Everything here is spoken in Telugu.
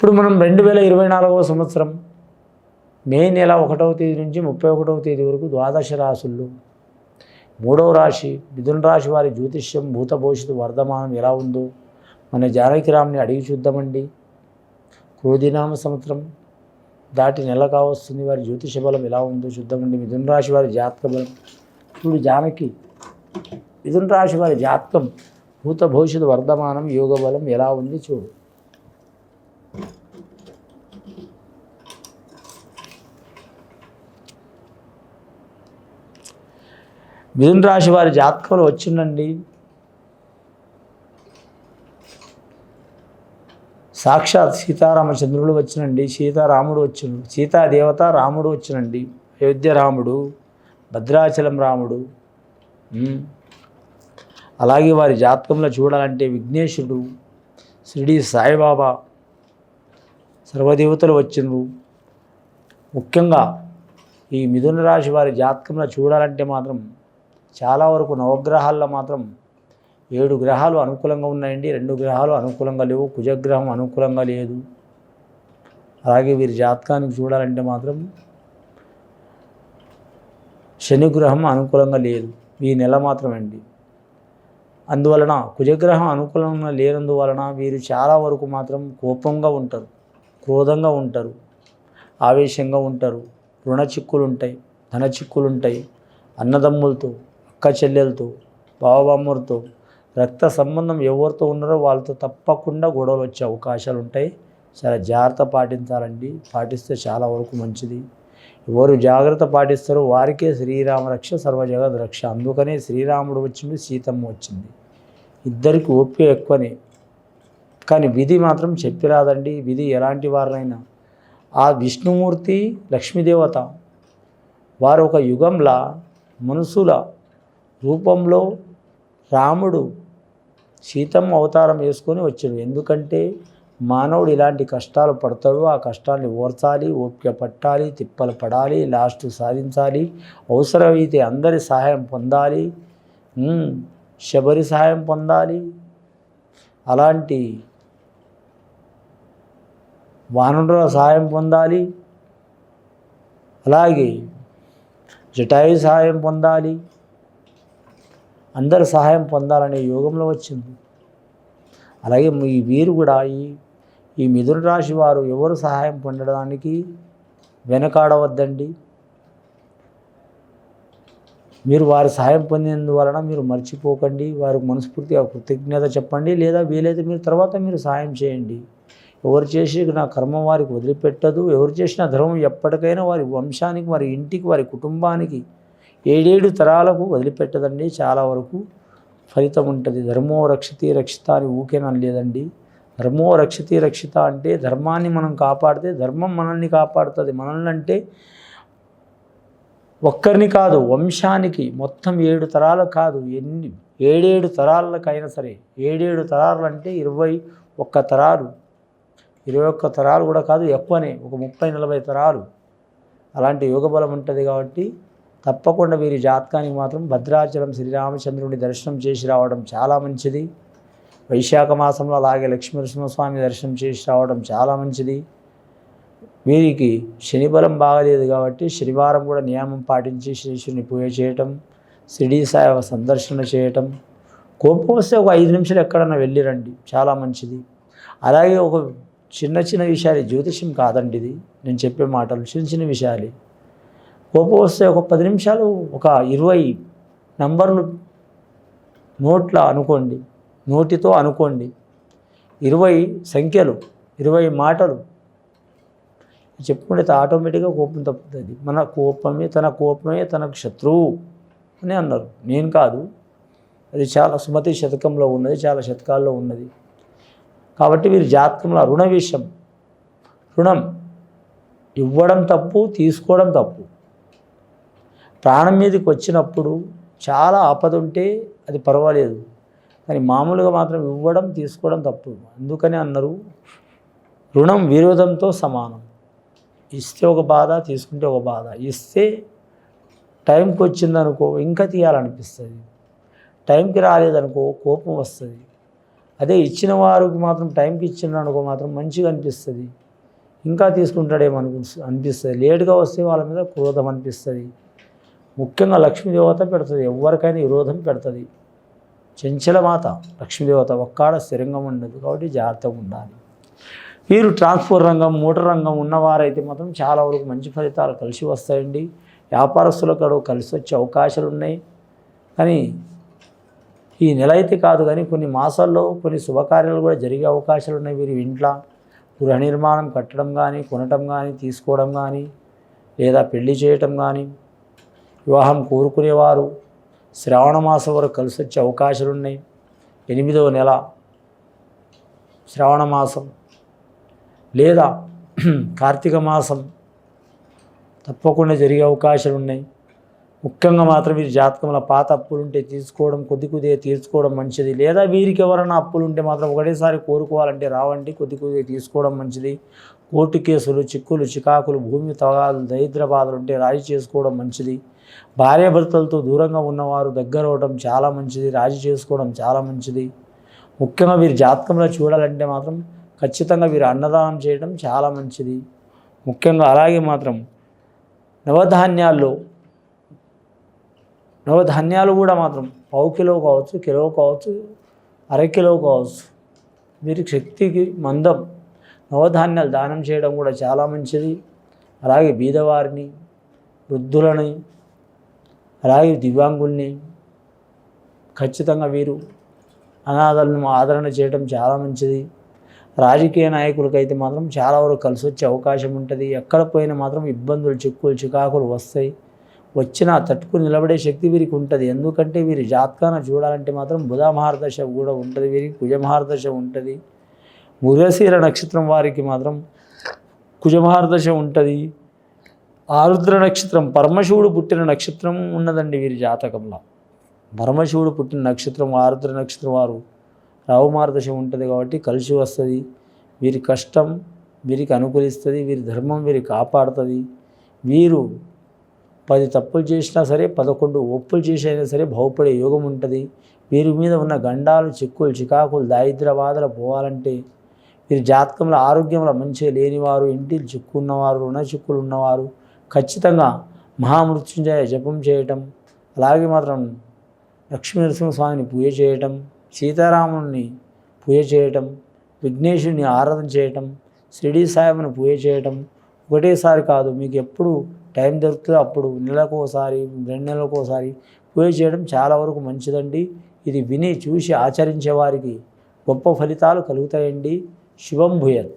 ఇప్పుడు మనం రెండు వేల ఇరవై నాలుగవ సంవత్సరం మే నెల ఒకటవ తేదీ నుంచి ముప్పై ఒకటవ తేదీ వరకు ద్వాదశ రాశుల్లో మూడవ రాశి మిథున రాశి వారి జ్యోతిష్యం భూత భవిష్యత్తు వర్ధమానం ఎలా ఉందో మన జానకిరామ్ని అడిగి చూద్దామండి. క్రోధినామ సంవత్సరం దాటి నెల కావస్తుంది. వారి జ్యోతిష బలం ఎలా ఉందో చూద్దామండి. మిథున రాశి వారి జాతక బలం. చూడు జానకి మిథున రాశి వారి జాతకం భూత భవిష్యత్తు వర్ధమానం యోగ బలం ఎలా ఉంది చూడు. మిథున రాశి వారి జాతకంలో వచ్చిందండి. సాక్షాత్ సీతారామచంద్రుడు వచ్చినండి సీతారాముడు వచ్చిండు సీతాదేవత రాముడు వచ్చినండి అయోధ్య రాముడు భద్రాచలం రాముడు అలాగే వారి జాతకంలో చూడాలంటే విఘ్నేశుడు షిరిడి సాయిబాబా సర్వదేవతలు వచ్చిండ్రు. ముఖ్యంగా ఈ మిథున రాశి వారి జాతకంలో చూడాలంటే మాత్రం చాలా వరకు నవగ్రహాల్లో మాత్రం ఏడు గ్రహాలు అనుకూలంగా ఉన్నాయండి. రెండు గ్రహాలు అనుకూలంగా లేవు. కుజగ్రహం అనుకూలంగా లేదు. అలాగే వీరి జాతకానికి చూడాలంటే మాత్రం శనిగ్రహం అనుకూలంగా లేదు. ఈ నెల మాత్రం అండి అందువలన కుజగ్రహం అనుకూలంగా లేనందువలన వీరు చాలా వరకు మాత్రం కోపంగా ఉంటారు. క్రోధంగా ఉంటారు. ఆవేశంగా ఉంటారు. రుణ చిక్కులు ఉంటాయి. ధన చిక్కులు ఉంటాయి. అన్నదమ్ములతో అక్క చెల్లెలతో బావబామ్మలతో రక్త సంబంధం ఎవరితో ఉన్నారో వాళ్ళతో తప్పకుండా గొడవలు వచ్చే అవకాశాలు ఉంటాయి. చాలా జాగ్రత్త పాటించాలండి. పాటిస్తే చాలా వరకు మంచిది. ఎవరు జాగ్రత్త పాటిస్తారో వారికే శ్రీరామ రక్ష సర్వజగద్ రక్ష. అందుకనే శ్రీరాముడు వచ్చింది సీతమ్మ వచ్చింది. ఇద్దరికి ఓపిక ఎక్కువనే. కానీ విధి మాత్రం చెప్పిరాదండి. విధి ఎలాంటి వారినైనా. ఆ విష్ణుమూర్తి లక్ష్మీదేవత వారు ఒక యుగంలా మనుషుల రూపంలో రాముడు సీతమ్మ అవతారం వేసుకొని వచ్చాడు. ఎందుకంటే మానవుడు ఇలాంటి కష్టాలు పడతాడు. ఆ కష్టాన్ని ఓర్చాలి ఓపిక పట్టాలి తిప్పలు పడాలి లాస్ట్ సాధించాలి అవసరమైతే అందరి సహాయం పొందాలి శబరి సహాయం పొందాలి. అలాంటి వానరుల సహాయం పొందాలి. అలాగే జటాయు సహాయం పొందాలి. అందరు సహాయం పొందాలనే యోగంలో వచ్చింది. అలాగే ఈ వీరు కూడా ఈ ఈ మిథున రాశి వారు ఎవరు సహాయం పొందడానికి వెనకాడవద్దండి. మీరు వారి సహాయం పొందినందువలన మీరు మర్చిపోకండి. వారికి మనస్ఫూర్తిగా కృతజ్ఞత చెప్పండి. లేదా వీలైతే మీరు తర్వాత మీరు సహాయం చేయండి. ఎవరు చేసి నా కర్మ వారికి వదిలిపెట్టదు. ఎవరు చేసిన ధర్మం ఎప్పటికైనా వారి వంశానికి వారి ఇంటికి వారి కుటుంబానికి ఏడేడు తరాలకు వదిలిపెట్టదండి చాలా వరకు. ఫలితం ఉంటుంది. ధర్మో రక్షతి రక్షిత అని ఊకేనా లేదండి ధర్మో రక్షతి రక్షిత అంటే ధర్మాన్ని మనం కాపాడితే ధర్మం మనల్ని కాపాడుతుంది. మనల్ని అంటే ఒక్కరిని కాదు వంశానికి మొత్తం ఏడు తరాలు కాదు ఎన్ని ఏడేడు తరాలకైనా సరే. ఏడేడు తరాలు అంటే ఇరవై ఒక్క తరాలు. ఇరవై ఒక్క తరాలు కూడా కాదు ఎక్కువనే. ఒక ముప్పై నలభై తరాలు. అలాంటి యోగ బలం ఉంటుంది కాబట్టి తప్పకుండా వీరి జాతకానికి మాత్రం భద్రాచలం శ్రీరామచంద్రుని దర్శనం చేసి రావడం చాలా మంచిది. వైశాఖ మాసంలో అలాగే లక్ష్మీనరసింహస్వామి దర్శనం చేసి రావడం చాలా మంచిది. వీరికి శనిబలం బాగలేదు కాబట్టి శనివారం కూడా నియమం పాటించి శ్రీశుని పూజ చేయటం షిరిడి సాయి సందర్శన చేయటం. కోపం వస్తే ఒక ఐదు నిమిషాలు ఎక్కడన్నా వెళ్ళిరండి చాలా మంచిది. అలాగే ఒక చిన్న చిన్న విషయాలు జ్యోతిష్యం కాదండి ఇది. నేను చెప్పే మాటలు చిన్న చిన్న విషయాలు. కోపం వస్తే ఒక పది నిమిషాలు ఒక ఇరవై నంబర్లు నోట్ల అనుకోండి నోటితో అనుకోండి. ఇరవై సంఖ్యలు ఇరవై మాటలు. చెప్పుకుంటే ఆటోమేటిక్గా కోపం తప్పుతుంది. మన కోపమే తన కోపమే తనకు శత్రువు అని అన్నారు. నేను కాదు. అది చాలా సుమతి శతకంలో ఉన్నది చాలా శతకాల్లో ఉన్నది. కాబట్టి వీరి జాతకంలో రుణ విషయం రుణం ఇవ్వడం తప్పు తీసుకోవడం తప్పు. ప్రాణం మీదకి వచ్చినప్పుడు చాలా ఆపద ఉంటే అది పర్వాలేదు. కానీ మామూలుగా మాత్రం ఇవ్వడం తీసుకోవడం తప్పు. అందుకని అన్నారు రుణం విరోధంతో సమానం. ఇస్తే ఒక బాధ తీసుకుంటే ఒక బాధ. ఇస్తే టైంకి వచ్చిందనుకో ఇంకా తీయాలనిపిస్తుంది. టైంకి రాలేదనుకో కోపం వస్తుంది. అదే ఇచ్చిన వారికి మాత్రం టైంకి ఇచ్చిన అనుకో మాత్రం మంచిగా అనిపిస్తుంది. ఇంకా తీసుకుంటాడేమో అనిపి అనిపిస్తుంది. లేటుగా వస్తే వాళ్ళ మీద క్రోధం అనిపిస్తుంది. ముఖ్యంగా లక్ష్మీదేవత పెడుతుంది ఎవరికైనా విరోధం పెడుతుంది. చెంచల మాత లక్ష్మీదేవత ఒక్కాడ స్థిరంగా ఉండదు కాబట్టి జాగ్రత్తగా ఉండాలి. వీరు ట్రాన్స్పోర్ట్ రంగం మోటార్ రంగం ఉన్నవారైతే మాత్రం చాలా వరకు మంచి ఫలితాలు కలిసి వస్తాయండి. వ్యాపారస్తులకు కూడా కలిసి వచ్చే అవకాశాలు ఉన్నాయి. కానీ ఈ నెల అయితే కాదు కానీ కొన్ని మాసాల్లో కొన్ని శుభకార్యాలు కూడా జరిగే అవకాశాలు ఉన్నాయి. వీరి ఇంట్లో గృహ నిర్మాణం కట్టడం కానీ కొనటం కానీ తీసుకోవడం కానీ లేదా పెళ్ళి చేయటం కానీ వివాహం కోరుకునేవారు. శ్రావణ మాసం వరకు కలిసి వచ్చే అవకాశాలు ఉన్నాయి ఎనిమిదవ నెల శ్రావణ మాసం లేదా కార్తీక మాసం తప్పకుండా జరిగే అవకాశాలు ఉన్నాయి ముఖ్యంగా మాత్రం వీరి జాతకంలో పాత అప్పులు ఉంటే తీసుకోవడం కొద్ది కొద్దిగా తీర్చుకోవడం మంచిది. లేదా వీరికి ఎవరైనా అప్పులు ఉంటే మాత్రం ఒకటేసారి కోరుకోవాలంటే రావండి కొద్ది కొద్దిగా తీసుకోవడం మంచిది. కోర్టు కేసులు చిక్కులు చికాకులు భూమి తగాలు దరిద్ర బాధలు ఉంటే రాజీ చేసుకోవడం మంచిది. భార్యాభర్తలతో దూరంగా ఉన్నవారు దగ్గర అవడం చాలా మంచిది రాజీ చేసుకోవడం చాలా మంచిది. ముఖ్యంగా వీరి జాతకంలో చూడాలంటే మాత్రం ఖచ్చితంగా వీరు అన్నదానం చేయడం చాలా మంచిది. ముఖ్యంగా అలాగే మాత్రం నవధాన్యాల్లో నవధాన్యాలు కూడా మాత్రం పావు కిలో కావచ్చు కిలో కావచ్చు అర కిలో కావచ్చు. వీరికి శక్తికి మందం. నవధాన్యాలు దానం చేయడం కూడా చాలా మంచిది. అలాగే బీదవారిని వృద్ధులని అలాగే దివ్యాంగుల్ని ఖచ్చితంగా వీరు అనాథలను ఆదరణ చేయడం చాలా మంచిది. రాజకీయ నాయకులకైతే మాత్రం చాలా వరకు కలిసి వచ్చే అవకాశం ఉంటుంది. ఎక్కడ పోయినా మాత్రం ఇబ్బందులు చిక్కులు చికాకులు వస్తాయి. వచ్చినా తట్టుకుని నిలబడే శక్తి వీరికి ఉంటుంది. ఎందుకంటే వీరి జాతకాన చూడాలంటే మాత్రం బుధ మహారదశ కూడా ఉంటుంది. వీరికి కుజ మహారదశ ఉంటుంది. మృగశీర నక్షత్రం వారికి మాత్రం కుజమహారదశ ఉంటుంది. ఆరుద్ర నక్షత్రం పరమశివుడు పుట్టిన నక్షత్రం ఉన్నదండి వీరి జాతకంలో. పరమశివుడు పుట్టిన నక్షత్రం ఆరుద్ర నక్షత్రం వారు రావుమార్దశ ఉంటుంది కాబట్టి కలిసి వస్తుంది. వీరి కష్టం వీరికి అనుకూలిస్తుంది. వీరి ధర్మం వీరికి కాపాడుతుంది. వీరు పది తప్పులు చేసినా సరే పదకొండు ఒప్పులు చేసైనా సరే బాగుపడే యోగం ఉంటుంది. వీరి మీద ఉన్న గండాలు చిక్కులు చికాకులు దారిద్ర బాధలు పోవాలంటే వీరి జాతకంలో ఆరోగ్యంలో మంచిగా లేనివారు ఇంటి చిక్కు ఉన్నవారు రుణ చిక్కులు ఉన్నవారు ఖచ్చితంగా మహామృత్యుంజయ జపం చేయటం అలాగే మాత్రం లక్ష్మీ నరసింహస్వామిని పూజ చేయటం సీతారాముని పూజ చేయటం విఘ్నేశుని ఆరాధన చేయటం షిరిడీ సాయిబుని పూజ చేయటం ఒకటేసారి కాదు మీకు ఎప్పుడు టైం దొరికితే అప్పుడు నెలకు ఒకసారి రెండు నెలలకు ఒకసారి పూజ చేయడం చాలా వరకు మంచిదండి. ఇది విని చూసి ఆచరించే వారికి గొప్ప ఫలితాలు కలుగుతాయండి. శుభం భూయత్.